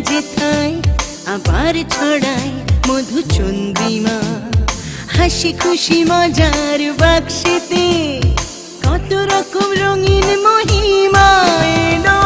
যেথায় আবার ছড়ায় মধু চন্দ্রিমা। হাসি খুশি মজার বাক্সেতে কত রকম রঙিন মহিমা এলো।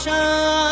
সমস্যা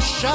সমস্যা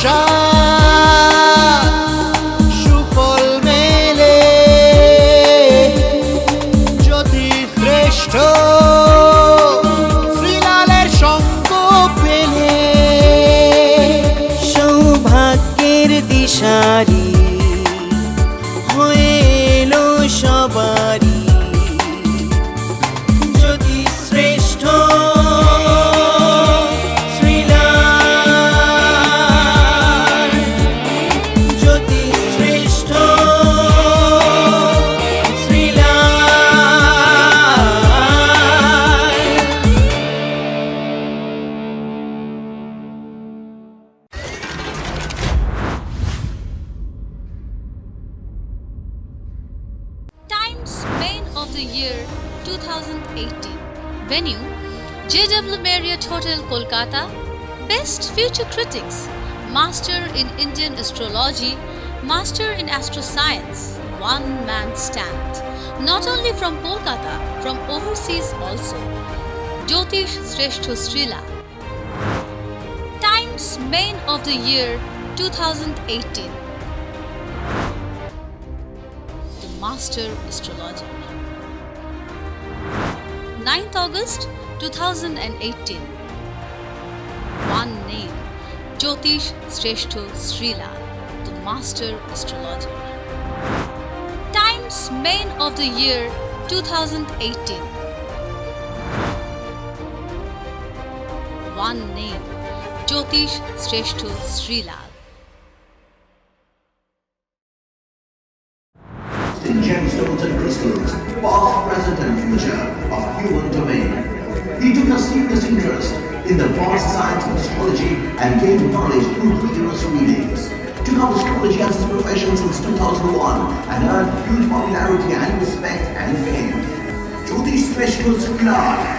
সমস্যা of the Year 2018. Venue JW Marriott Hotel Kolkata. Best Future Critics Master in Indian Astrology, Master in Astro Science. One Man Stand. Not only from Kolkata, from overseas also. Jyotish Sreshto Srila. Times Main of the Year 2018. the Master Astrologer. 9th August 2018. One name Jyotish Sreshto Srila, the Master Astrologer. Times Main of the Year 2018. One name Jyotish Sreshto Srila.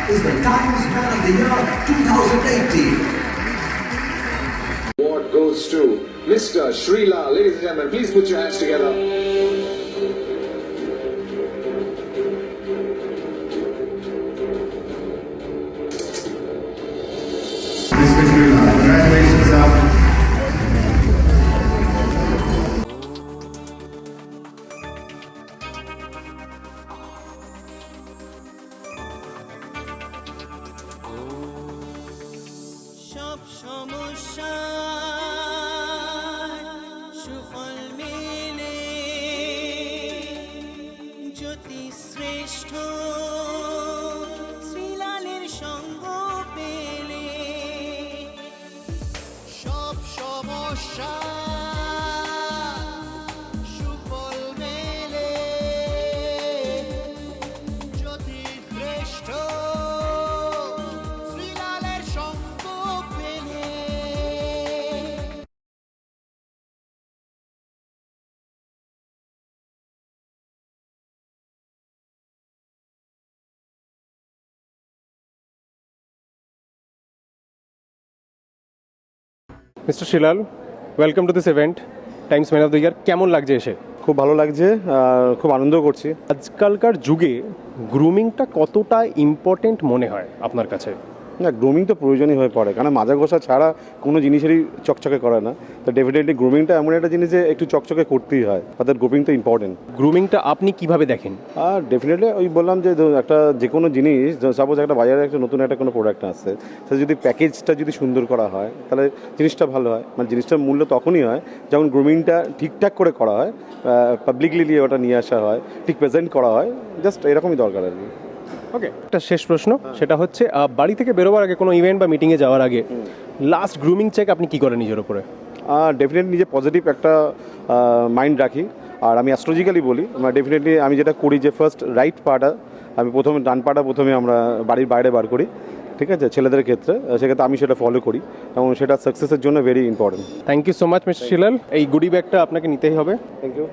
Is the Times Man of the Year 2018. Award goes to Mr. Srila. Ladies and gentlemen, please put your hands together. সমস্যা mister Shilal welcome to this event Times man of the year কেমন লাগছে এসে? খুব ভালো লাগছে খুব আনন্দ করছি। আজকালকার যুগে গ্রুমিংটা কতটা ইম্পর্টেন্ট মনে হয় আপনার কাছে? না গ্রুমিং তো প্রয়োজনই হয়ে পড়ে। কারণ মাজা ঘষা ছাড়া কোনো জিনিসেরই চকচকে করে না। তো ডেফিনেটলি গ্রুমিংটা এমন একটা জিনিস যে একটু চকচকে করতেই হয়। অর্থাৎ গ্রুমিং তো ইম্পর্টেন্ট গ্রুমিংটা আপনি কীভাবে দেখেন? আর ডেফিনেটলি ওই বললাম যে একটা যে কোনো জিনিস সাপোজ একটা বাজারে একটা নতুন একটা কোনো প্রোডাক্ট আসছে সে যদি প্যাকেজটা যদি সুন্দর করা হয় তাহলে জিনিসটা ভালো হয়। মানে জিনিসটার মূল্য তখনই হয় যখন গ্রুমিংটা ঠিকঠাক করে করা হয় পাবলিকলি নিয়ে ওটা নিয়ে আসা হয় ঠিক প্রেজেন্ট করা হয় জাস্ট এরকমই দরকার আর কি। ওকে একটা শেষ প্রশ্ন সেটা হচ্ছে বাড়ি থেকে বেরোবার আগে কোনো ইভেন্ট বা মিটিংয়ে যাওয়ার আগে লাস্ট গ্রুমিং চেক আপনি কি করেন নিজের উপরে? ডেফিনেটলি নিজে পজিটিভ একটা মাইন্ড রাখি। আর আমি অ্যাস্ট্রোলজিক্যালি বলি আমরা ডেফিনেটলি আমি যেটা করি যে ফার্স্ট রাইট পাটা আমি প্রথমে ডান পাটা প্রথমে আমরা বাড়ির বাইরে বার করি ঠিক আছে? ছেলেদের ক্ষেত্রে সেক্ষেত্রে আমি সেটা ফলো করি এবং সেটা সাকসেসের জন্য very important thank you so much mister Shilal এই গুডি ব্যাগটা আপনাকে নিতেই হবে। থ্যাংক ইউ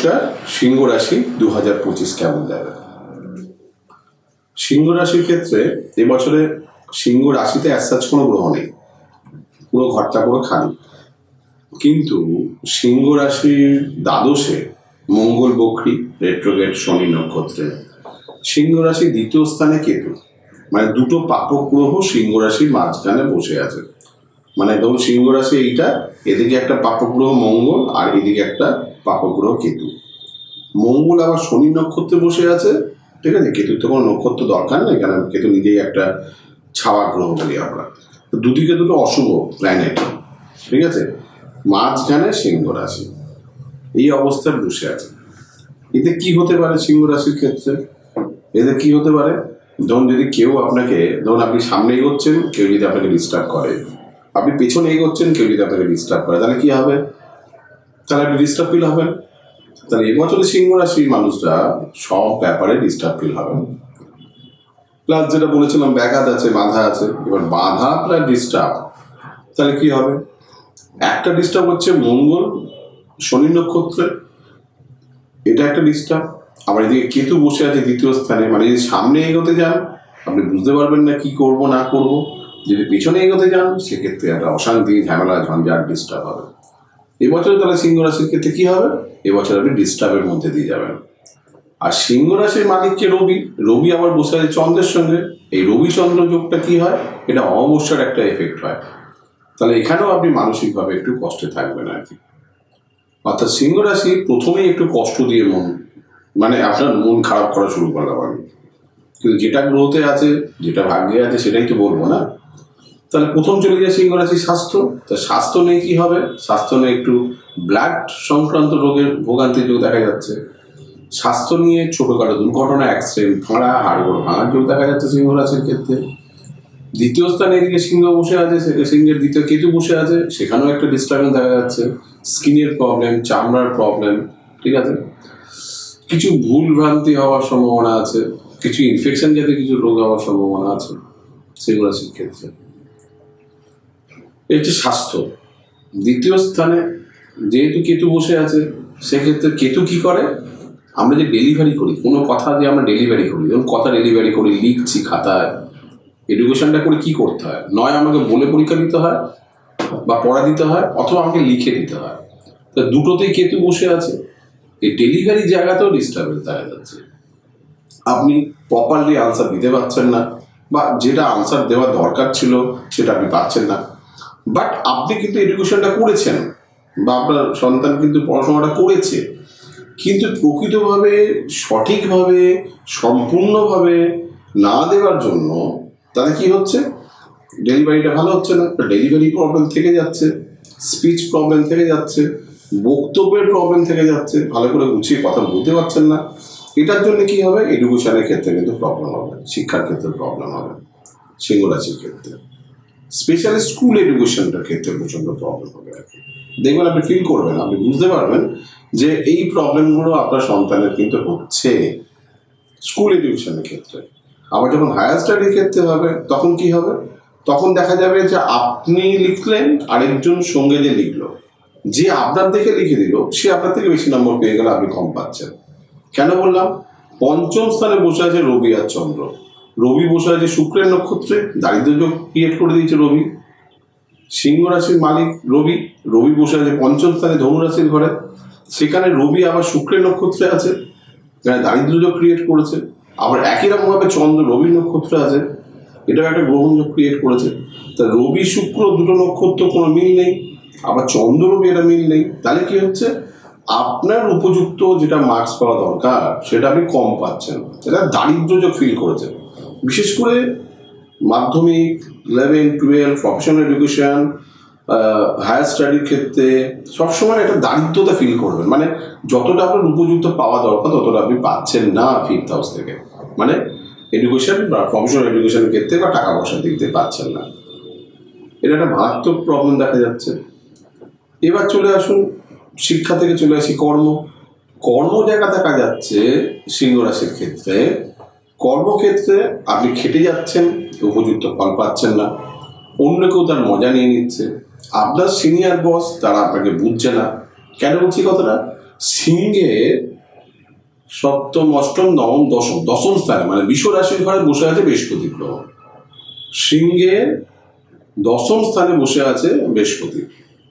নমস্কার সিংহ রাশি দু হাজার পঁচিশ কেমন যাবে? সিংহ রাশির ক্ষেত্রে এবছরে সিংহ রাশিতে অ্যাসাচ কোনো গ্রহ নেই। পুরো ঘরটা পুরো খালি। কিন্তু সিংহ রাশির দ্বাদশে মঙ্গল বক্রী রেট্রোগেট শনি নক্ষত্রে। সিংহ রাশি দ্বিতীয় স্থানে কেতু। মানে দুটো পাপক গ্রহ সিংহ রাশির মাঝখানে বসে আছে। মানে ধরুন সিংহ রাশি এইটা, এদিকে একটা পাপগ্রহ মঙ্গল আর এদিকে একটা পাপগ্রহ কেতু। মঙ্গল আবার শনি নক্ষত্রে বসে আছে। ঠিক আছে? কেতুর তো কোনো নক্ষত্র দরকার নেই কারণ কেতু নিজেই একটা ছাওয়া গ্রহ বলি আমরা। দুদিকে দুটো অশুভ প্ল্যানেট ঠিক আছে? মাঝখানে সিংহ রাশি। এই অবস্থায় বসে আছে। এতে কি হতে পারে সিংহ রাশির ক্ষেত্রে? এতে কি হতে পারে? ধরুন যদি কেউ আপনাকে, ধরুন আপনি সামনে এগোচ্ছেন, কেউ যদি আপনাকে ডিস্টার্ব করে। আপনি পেছনে এগোচ্ছেন, কেউ যদি আপনাকে ডিস্টার্ব করে। তাহলে কি হবে? তাহলে আপনি ডিস্টার্ব ফিল হবেন। তাহলে এবছরে সিংহ রাশির মানুষরা সব ব্যাপারে ডিস্টার্ব ফিল হবেন প্লাস যেটা বলেছিলাম, ব্যাঘাত আছে, বাধা আছে, এবার বাধা প্লাস ডিস্টার্ব তাহলে কি হবে? একটা ডিস্টার্ব হচ্ছে মঙ্গল, শনি নক্ষত্রে, এটা একটা ডিস্টার্ব আবার এদিকে কেতু বসে আছে দ্বিতীয় স্থানে মানে যদি সামনে এগোতে যান, আপনি বুঝতে পারবেন না কি করব, না করব, যদি পিছনে এগোতে যান, সেক্ষেত্রে একটা অশান্তি, ঝামেলা, ঝঞ্ঝাট ডিস্টার্ব হবে। এবছর তাহলে সিংহ রাশির ক্ষেত্রে কি হবে? এবছর আপনি ডিস্টার্বের মধ্যে দিয়ে যাবেন। আর সিংহ রাশির মালিককে রবি? রবি আবার বসে আছে চন্দ্রের সঙ্গে। এই রবি চন্দ্র যোগটা কি হয়? এটা অমাবস্যার একটা এফেক্ট হয়। তাহলে এখানেও আপনি মানসিকভাবে একটু কষ্টে থাকবেন আর কি। অর্থাৎ সিংহ রাশি প্রথমেই একটু কষ্ট দিয়ে মন মানে আপনার মন খারাপ করা শুরু করলাম আমি কিন্তু যেটা গ্রহতে আছে, যেটা ভাগ্যে আছে, সেটাই তো বলব না। তাহলে প্রথম চলে যায় সিংহ রাশি স্বাস্থ্য। তা স্বাস্থ্য নিয়ে কি হবে? স্বাস্থ্য নিয়ে একটু ব্লাড সংক্রান্ত রোগের ভোগান্তি যোগ দেখা যাচ্ছে। স্বাস্থ্য নিয়ে ছোটোখাটো দুর্ঘটনা অ্যাক্সিডেন্ট ফাঁড়া হাড়গোড় ভাঙার যোগ দেখা যাচ্ছে সিংহ রাশির ক্ষেত্রে। দ্বিতীয় স্থানে এদিকে সিংহ বসে আছে সিংহের দ্বিতীয় কেতু বসে আছে, সেখানেও একটা ডিস্টার্বেন্স দেখা যাচ্ছে। স্কিনের প্রবলেম চামড়ার প্রবলেম ঠিক আছে? কিছু ভুল ভ্রান্তি হওয়ার সম্ভাবনা আছে, কিছু ইনফেকশন জাতীয় কিছু রোগ হওয়ার সম্ভাবনা আছে সেগুলো রাশির ক্ষেত্রে। এই হচ্ছে স্বাস্থ্য। দ্বিতীয় স্থানে যেহেতু কেতু বসে আছে, সেক্ষেত্রে কেতু কি করে? আমরা যে ডেলিভারি করি, কোনো কথা যে আমরা ডেলিভারি করি যেমন কথা ডেলিভারি করি, লিখছি খাতায় এডুকেশনটা করে কি করতে হয়? নয় আমাকে বলে পরীক্ষা দিতে হয় বা পড়া দিতে হয়, অথবা আমাকে লিখে দিতে হয়। তা দুটোতেই কেতু বসে আছে। এই ডেলিভারি জায়গাতেও ডিস্টার্বেন্স দেখা যাচ্ছে। আপনি প্রপারলি আনসার দিতে পারছেন না, বা যেটা আনসার দেওয়ার দরকার ছিল, সেটা আপনি পাচ্ছেন না। বাট আপনি কিন্তু এডুকেশনটা করেছেন বা আপনার সন্তান কিন্তু পড়াশোনাটা করেছে। কিন্তু প্রকৃতভাবে, সঠিকভাবে, সম্পূর্ণভাবে না দেওয়ার জন্য তাহলে কি হচ্ছে? ডেলিভারিটা ভালো হচ্ছে না ডেলিভারি প্রবলেম থেকে যাচ্ছে স্পিচ প্রবলেম থেকে যাচ্ছে, বক্তব্যের প্রবলেম থেকে যাচ্ছে, ভালো করে গুছিয়ে কথা বলতে পারছেন না। এটার জন্য কি হবে? এডুকেশনের ক্ষেত্রে কিন্তু প্রবলেম হবে, শিক্ষার ক্ষেত্রে প্রবলেম হবে রাশির ক্ষেত্রে। স্পেশালি স্কুল এডুকেশনটার ক্ষেত্রে প্রচণ্ড প্রবলেম হবে আর কি। দেখবেন আপনি ফিল করবেন, আপনি বুঝতে পারবেন যে এই প্রবলেমগুলো আপনার সন্তানের কিন্তু হচ্ছে স্কুল এডুকেশনের ক্ষেত্রে। আবার যখন হায়ার স্টাডির ক্ষেত্রে হবে, তখন কি হবে? তখন দেখা যাবে যে আপনি লিখলেন, আরেকজন সঙ্গে যে লিখলো। যে আপনার দেখে লিখে দিল, সে আপনার থেকে বেশি নম্বর পেয়ে গেলে, আপনি কম পাচ্ছেন। কেন বললাম? পঞ্চম স্থানে বসে আছে রবি আর চন্দ্র। রবি বসে আছে শুক্রের নক্ষত্রে দারিদ্র যোগ ক্রিয়েট করে দিয়েছে রবি। সিংহ রাশির মালিক রবি রবি বসে আছে পঞ্চম স্থানে ধনু রাশির ঘরে। সেখানে রবি আবার শুক্রের নক্ষত্রে আছে, এখানে দারিদ্র যোগ ক্রিয়েট করেছে। আবার একই রকমভাবে চন্দ্র রবি নক্ষত্রে আছে, এটাও একটা গ্রহণ যোগ ক্রিয়েট করেছে। তা রবি, শুক্র দুটো নক্ষত্র কোনো মিল নেই, আবার চন্দ্র রবি এটা মিল নেই। তাহলে কি হচ্ছে? আপনার উপযুক্ত যেটা মার্কস পাওয়া দরকার, সেটা আপনি কম পাচ্ছেন। এটা দারিদ্র যোগ ফিল করেছেন বিশেষ করে মাধ্যমিক eleven twelve professional education higher স্টাডির ক্ষেত্রে সবসময় একটা দারিদ্রতা ফিল করবেন। মানে যতটা আপনার উপযুক্ত পাওয়া দরকার, ততটা আপনি পাচ্ছেন না ফিফথ হাউস থেকে। মানে এডুকেশন বা প্রফেশনাল এডুকেশনের ক্ষেত্রে বা টাকা পয়সার দিক দিয়ে পাচ্ছেন না। এটা একটা মারাত্মক প্রবলেম দেখা যাচ্ছে। এবার চলে আসুন, শিক্ষা থেকে চলে আসি কর্ম। কর্ম জায়গা দেখা যাচ্ছে, সিংহ রাশির ক্ষেত্রে কর্মক্ষেত্রে আপনি খেটে যাচ্ছেন উপযুক্ত ফল পাচ্ছেন না, অন্য কেউ তার মজা নিয়ে নিচ্ছে, আপনার সিনিয়র বস তারা আপনাকে বুঝছে না। কেন বলছি কথাটা? সিংহে সপ্তম, অষ্টম, নবম, দশম দশম স্থানে মানে বিশ্ব রাশির ঘরে বসে আছে বৃহস্পতি গ্রহ সিংহে দশম স্থানে বসে আছে বৃহস্পতি।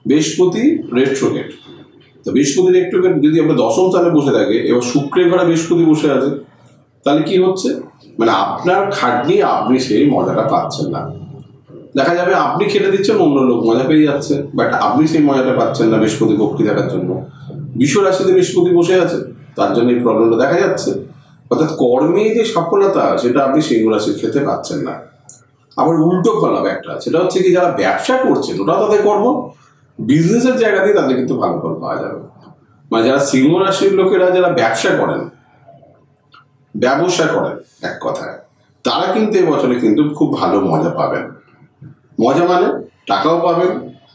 বৃহস্পতি রেট্রোগেট তো বৃহস্পতি রেট্রোগেট যদি আমরা দশম স্থানে বসে থাকে, এবার শুক্রের ঘরে বৃহস্পতি বসে আছে তাহলে কি হচ্ছে? মানে আপনার খাটনি আপনি সেই মজাটা পাচ্ছেন না। দেখা যাবে আপনি খেটে দিচ্ছেন, অন্য লোক মজা পেয়ে যাচ্ছে বাট আপনি সেই মজাটা পাচ্ছেন না বৃহস্পতি বক্রি দেখার জন্য। বিশ্ব রাশিতে বৃহস্পতি বসে আছে, তার জন্য এই প্রবলেমটা দেখা যাচ্ছে। অর্থাৎ কর্মে যে সফলতা, সেটা আপনি সিংহ রাশির ক্ষেত্রে পাচ্ছেন না। আবার উল্টো ফলাপ একটা, সেটা হচ্ছে কি যারা ব্যবসা করছেন ওটা তাদের কর্ম। বিজনেসের জায়গাতেই তাদের কিন্তু ভালো ফল পাওয়া যাবে। মানে যারা সিংহ রাশির লোকেরা যারা ব্যবসা করেন ব্যবসা করেন এক কথায়। তারা কিন্তু এবছরে কিন্তু খুব ভালো মজা পাবেন। মজা মানে টাকাও পাবেন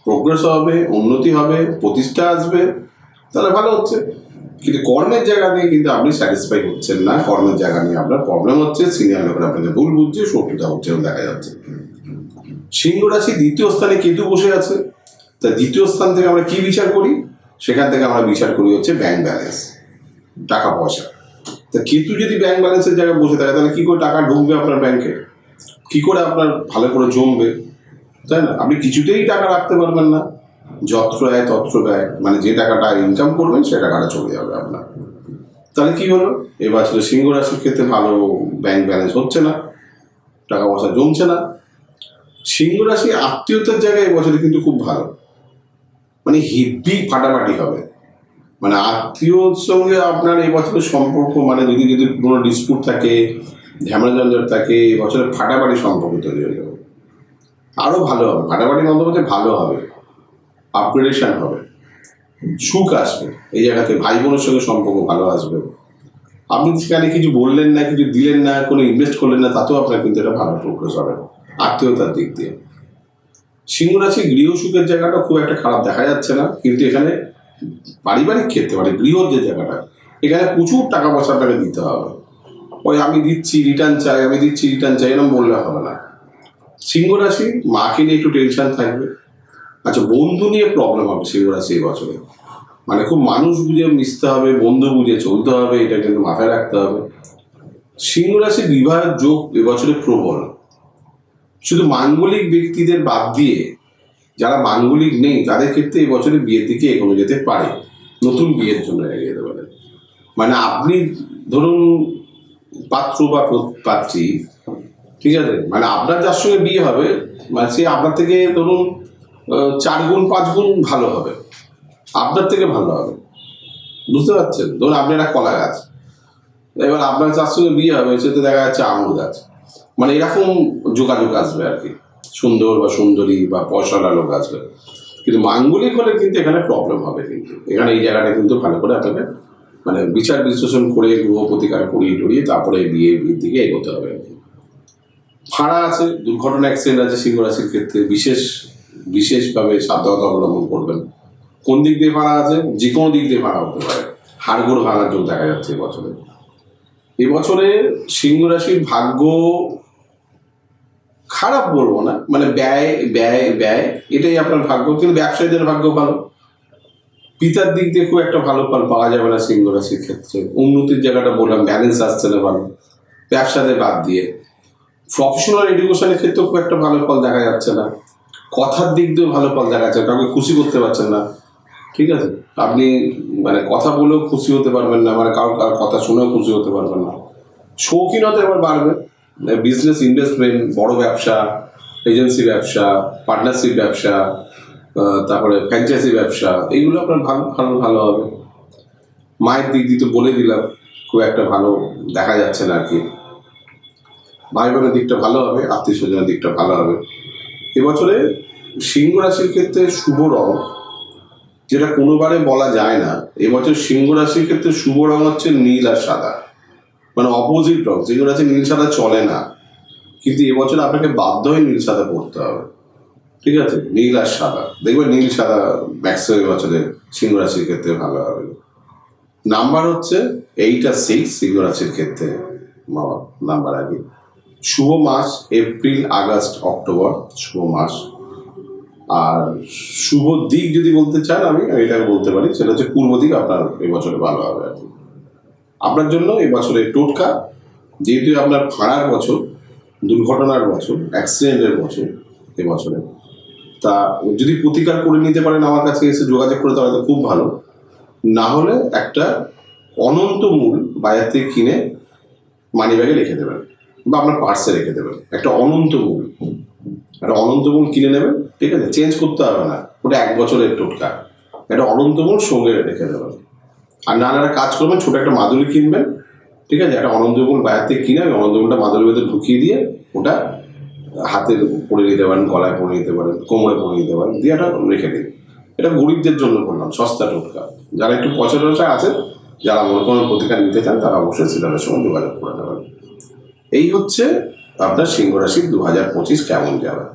প্রোগ্রেস হবে, উন্নতি হবে, প্রতিষ্ঠা আসবে, তাহলে ভালো হচ্ছে। কিন্তু কর্মের জায়গা নিয়ে কিন্তু আপনি স্যাটিসফাই হচ্ছেন না। কর্মের জায়গা নিয়ে আপনার প্রবলেম হচ্ছে সিনিয়র লোকেরা আপনাকে ভুল বুঝছে, শত্রুতা হচ্ছে এরকম দেখা যাচ্ছে। সিংহ রাশি দ্বিতীয় স্থানে কেতু বসে আছে। তা দ্বিতীয় স্থান থেকে আমরা কি বিচার করি? সেখান থেকে আমরা বিচার করি হচ্ছে ব্যাংক ব্যালেন্স টাকা পয়সা। তা কেতু যদি ব্যাংক ব্যালেন্সের জায়গায় বসে থাকে, তাহলে কি করে টাকা ঢুকবে আপনার ব্যাংকে কি করে আপনার ভালো করে জমবে? তাই না? আপনি কিছুতেই টাকা রাখতে পারবেন না। যত্র আয়, তত্র ব্যয় মানে যে টাকাটা ইনকাম করবেন, সে টাকাটা চলে যাবে আপনার। তাহলে কি হলো? এবার সিংহ রাশির ক্ষেত্রে ভালো ব্যাংক ব্যালেন্স হচ্ছে না। টাকা পয়সা জমছে না। সিংহ রাশি আত্মীয়তার জায়গায় এবছরে কিন্তু খুব ভালো। মানে হিব্বি ফাটাফাটি হবে। মানে আত্মীয়র সঙ্গে আপনার এই বছরের সম্পর্ক মানে যদি যদি কোনো ডিসপুট থাকে ঝামেলা ঝঞ্ঝট থাকে, এই বছরে ফাটাফাটি সম্পর্ক তৈরি হয়ে যাবে। আরও ভালো হবে, ফাটাফাটি মধ্যে ভালো হবে আপগ্রেডেশন হবে সুখ আসবে, এই জায়গাতে ভাই বোনের সঙ্গে সম্পর্ক ভালো আসবে। আপনি সেখানে কিছু বললেন না, কিছু দিলেন না, কোনো ইনভেস্ট করলেন না, তাতেও আপনার কিন্তু এটা ভালো প্রোগ্রেস হবে, আত্মীয়তার দিক দিয়ে। সিংহ রাশি গৃহ সুখের জায়গাটা খুব একটা খারাপ দেখা যাচ্ছে না, কিন্তু এখানে পারিবারিক ক্ষেত্রে মানে গৃহর যে জায়গাটা, এখানে প্রচুর টাকা পয়সা আপনাকে দিতে হবে। ওই আমি দিচ্ছি রিটার্ন চাই, আমি দিচ্ছি রিটার্ন চাই এরকম বললে হবে না। সিংহ রাশি মাকে নিয়ে একটু টেনশন থাকবে। আচ্ছা বন্ধু নিয়ে প্রবলেম হবে সিংহ রাশি বছরে। মানে খুব মানুষ বুঝে মিশতে হবে, বন্ধু বুঝে চলতে হবে, এটা কিন্তু মাথায় রাখতে হবে। সিংহ রাশি বিবাহের যোগ এবছরে প্রবল। শুধু মাঙ্গলিক ব্যক্তিদের বাদ দিয়ে যারা মাঙ্গলিক নেই, তাদের ক্ষেত্রে এই বছরে বিয়ের দিকে এগোনো যেতে পারে। নতুন বিয়ের জন্য এগিয়ে যেতে পারে। মানে আপনি ধরুন পাত্র বা পাত্রী, ঠিক আছে? মানে আপনার যার সঙ্গে বিয়ে হবে মানে সে আপনার থেকে ধরুন চার গুণ, পাঁচ গুণ ভালো হবে। আপনার থেকে ভালো হবে। বুঝতে পারছেন? ধরুন আপনি একটা কলা গাছ, এবার আপনার যার সঙ্গে বিয়ে হবে সেটা দেখা যাচ্ছে আঙুর গাছ। মানে এরকম যোগাযোগ আসবে আর কি। সুন্দর বা সুন্দরী বা পয়সাওয়ালা লোক আসবে কিন্তু মাঙ্গলিক হলে কিন্তু এখানে প্রবলেম হবে কিন্তু। এখানে এই জায়গাটা কিন্তু ভালো করে আপনাকে মানে বিচার বিশ্লেষণ করে গৃহ প্রতিকার করিয়ে টরিয়ে তারপরে বিয়ে বিয়ের দিকে এগোতে হবে ফাঁড়া আছে, দুর্ঘটনা অ্যাক্সিডেন্ট আছে সিংহ রাশির ক্ষেত্রে বিশেষ, বিশেষভাবে সাবধানতা অবলম্বন করবেন। কোন দিক দিয়ে ভাড়া আছে? যে কোনো দিক দিয়ে ভাড়া হতে পারে। হাড়গোড় ভাঙার যোগ দেখা যাচ্ছে এবছরে এবছরে সিংহ রাশির ভাগ্য খারাপ বলব না মানে ব্যয় ব্যয় ব্যয়, এটাই আপনার ভাগ্য, কিন্তু ব্যবসায়ীদের ভাগ্য ভালো। পিতার দিক দিয়ে খুব একটা ভালো ফল পাওয়া যাবে না সিংহ রাশির ক্ষেত্রে। উন্নতির জায়গাটা বললাম ব্যালেন্স আসছে না ভালো। ব্যবসাতে বাদ দিয়ে। প্রফেশনাল এডুকেশনের ক্ষেত্রেও খুব একটা ভালো ফল দেখা যাচ্ছে না। কথার দিক দিয়েও ভালো ফল দেখা যাচ্ছে কাউকে খুশি করতে পারছেন না। ঠিক আছে? আপনি মানে কথা বলেও খুশি হতে পারবেন না মানে কারোর কারও কথা শুনেও খুশি হতে পারবেন না। শৌখিনতা এবার বাড়বে। বিজনেস ইনভেস্টমেন্ট বড় ব্যবসা এজেন্সি ব্যবসা পার্টনারশিপ ব্যবসা তারপরে ফ্র্যাঞ্চাইজি ব্যবসা, এইগুলো আপনার ভালো ভালো ভালো হবে। মায়ের দিক দিয়ে তো বলে দিলাম, খুব একটা ভালো দেখা যাচ্ছে না আর কি ভাই বোনের দিকটা ভালো হবে আত্মীয় স্বজনের দিকটা ভালো হবে। এবছরে সিংহ রাশির ক্ষেত্রে শুভ রং, যেটা কোনোবারে বলা যায় না, এবছর সিংহ রাশির ক্ষেত্রে শুভ রং হচ্ছে নীল আর সাদা। মানে অপোজিট রং সিংহ রাশি নীল সাদা চলে না। কিন্তু এবছর আপনাকে বাধ্য হয়ে নীল সাদা পড়তে হবে। ঠিক আছে? নীল আর সাদা। দেখবেন নীল সাদা ম্যাক্সিমাম এবছরে সিংহ রাশির ক্ষেত্রে ভালো হবে। নাম্বার হচ্ছে এইট আর সিক্স সিংহ রাশির ক্ষেত্রে নাম্বার আগে। শুভ মাস এপ্রিল, আগস্ট, অক্টোবর, শুভ মাস। আর শুভ দিক যদি বলতে চান আমি আমি এটাকে বলতে পারি, সেটা হচ্ছে পূর্ব দিক আপনার এবছরে ভালো হবে আর কি। আপনার জন্য এবছরে টোটকা, যেহেতু আপনার ভাড়ার বছর, দুর্ঘটনার বছর অ্যাক্সিডেন্টের বছর এবছরে তা যদি প্রতিকার করে নিতে পারেন আমার কাছে এসে যোগাযোগ করে তাহলে খুব ভালো। না হলে একটা অনন্ত মূল বাজার থেকে কিনে মানি ব্যাগে রেখে দেবেন বা আপনার পার্সে রেখে দেবেন। একটা অনন্ত মূল। একটা অনন্ত মূল কিনে নেবেন, ঠিক আছে? চেঞ্জ করতে হবে না। ওটা এক বছরের টোটকা। একটা অনন্ত মূল সঙ্গে রেখে দেবেন। আর না একটা কাজ করবেন, ছোট একটা মাদুরি কিনবেন, ঠিক আছে? একটা অনন্তমূল বাইরে থেকে কিনে ওই অনন্তমূলটা মাদুরির ভেতরে ঢুকিয়ে দিয়ে ওটা হাতে পরে নিতে পারেন, গলায় পরে নিতে পারেন, কোমরে পরে নিতে পারেন, দিয়ে এটা রেখে দিন। এটা গরিবদের জন্য করলাম, সস্তা টোটকা। যারা একটু পয়সা টয়সা আছে যারা মনে করেন প্রতিকার নিতে চান, তারা অবশ্যই সিলারের সঙ্গে যোগাযোগ করে নেবেন। এই হচ্ছে আপনার সিংহ রাশি দু হাজার পঁচিশ কেমন যাবে?